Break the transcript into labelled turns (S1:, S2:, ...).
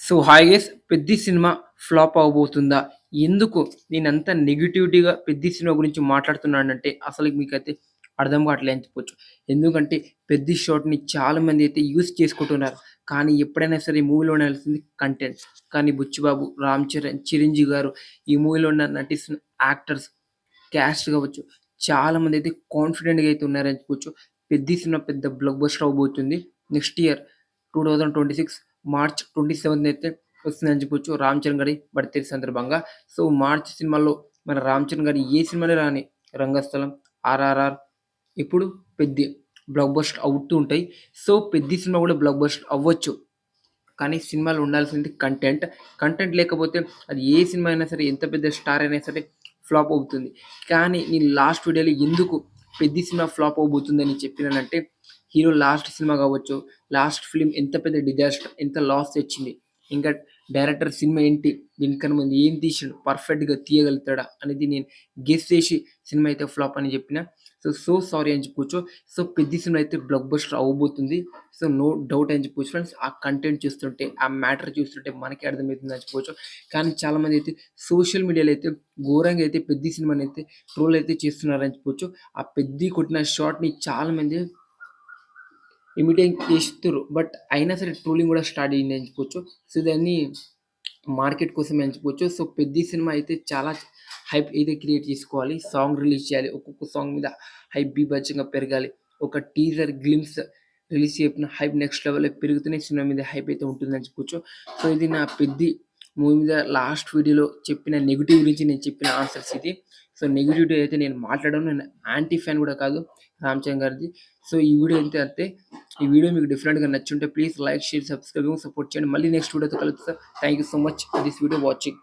S1: So hi పెద్ద సినిమా flop అవ్వబోతుందా? ఎందుకు నేను అంత నెగటివిటీగా పెద్ద సినిమా గురించి మాట్లాడుతున్నానంటే అసలు మీకైతే అర్థం కావట్లే అని చెప్పొచ్చు. ఎందుకంటే పెద్ద షాట్‌ని చాలామంది అయితే యూజ్ చేసుకుంటున్నారు. కానీ ఎప్పుడైనా సరే ఈ మూవీలో ఉండాల్సింది కంటెంట్. కానీ 'బుచ్చిబాబు', 'రామ్ చరణ్', 'చిరంజీవి' గారు ఈ మూవీలో ఉన్న నటిస్తున్న యాక్టర్స్, క్యాస్ట్ కావచ్చు చాలామంది అయితే కాన్ఫిడెంట్‌గా అయితే ఉన్నారని చెప్పొచ్చు. పెద్ద సినిమా పెద్ద బ్లాక్ బస్టర్ అవ్వబోతుంది. నెక్స్ట్ ఇయర్ 2026 మార్చ్ 27న అయితే వస్తుందని చెప్పొచ్చు. 'రామ్ చరణ్' గారి బర్త్‌డే సందర్భంగా. సో మార్చ్ సినిమాలో మన 'రామ్ చరణ్' గారి ఏ సినిమానే రాని 'రంగస్థలం', 'ఆర్ఆర్ఆర్' ఇప్పుడు పెద్ద బ్లాక్ బస్టర్ అవుతూ ఉంటాయి. సో పెద్ద సినిమా కూడా బ్లాక్ బస్టర్ అవ్వచ్చు. కానీ సినిమాలో ఉండాల్సింది కంటెంట్. కంటెంట్ లేకపోతే అది ఏ సినిమా అయినా సరే ఎంత పెద్ద స్టార్ అయినా సరే ఫ్లాప్ అవుతుంది. కానీ నేను లాస్ట్ వీడియోలో ఎందుకు పెద్ద సినిమా ఫ్లాప్ అవ్వబోతుందని చెప్పినానంటే హీరో లాస్ట్ సినిమా కావచ్చు, లాస్ట్ ఫిల్మ్ ఎంత పెద్ద డిజాస్టర్, ఎంత లాస్ తెచ్చింది. ఇంకా డైరెక్టర్ సినిమా ఏంటి, దీనికన్నా ముందు ఏం తీసాడు పర్ఫెక్ట్‌గా తీయగలుగుతాడా అనేది నేను గెస్ చేసి సినిమా అయితే ఫ్లాప్ అని చెప్పిన. సో సో సారీ అని చెప్పుకోవచ్చు. సో పెద్ద సినిమా అయితే బ్లాక్ బస్టర్ అవ్వబోతుంది. సో నో డౌట్ అని చెప్పుకోవచ్చు ఫ్రెండ్స్. ఆ కంటెంట్ చూస్తుంటే, ఆ మ్యాటర్ చూస్తుంటే మనకి అర్థమవుతుంది అని చెప్పుకోవచ్చు. కానీ చాలామంది అయితే సోషల్ మీడియాలో అయితే ఘోరంగా అయితే పెద్ద సినిమాని అయితే ట్రోల్ అయితే చేస్తున్నారని చెప్పుకోవచ్చు ఆ పెద్ద కొట్టిన షార్ట్ని చాలామంది ఇమిటేట్ చేస్తున్నారు బట్ అయినా సరే ట్రోలింగ్ కూడా స్టార్ట్ అయింది అని చెప్పుకోవచ్చు. సో దాన్ని మార్కెట్ కోసం అని సో పెద్ద సినిమా అయితే చాలా హైప్ అయితే క్రియేట్ చేసుకోవాలి. సాంగ్ రిలీజ్ చేయాలి. ఒక్కొక్క సాంగ్ మీద హైప్ బీభత్సంగా పెరగాలి. ఒక టీజర్ గ్లిమ్స్ రిలీజ్ చేయకపోయినా హైప్ నెక్స్ట్ లెవెల్‌లో పెరుగుతూనే సినిమా మీద హైప్ అయితే ఉంటుందని చెప్పొచ్చు. సో ఇది నా పెద్ద మూవీ మీద లాస్ట్ వీడియోలో చెప్పిన నెగిటివ్ గురించి నేను చెప్పిన ఆన్సర్స్ ఇది. సో నెగటివిటీ అయితే నేను మాట్లాడను. నేను యాంటీ ఫ్యాన్ కూడా కాదు 'రామ్ చరణ్' గారిది. సో ఈ వీడియో అయితే అంతే. ఈ వీడియో మీకు డిఫరెంట్‌గా నచ్చుంటే please like, share, subscribe support చేయండి. మళ్ళీ నెక్స్ట్ వీడియోతో కలుస్తా. Thank you so much this video watching.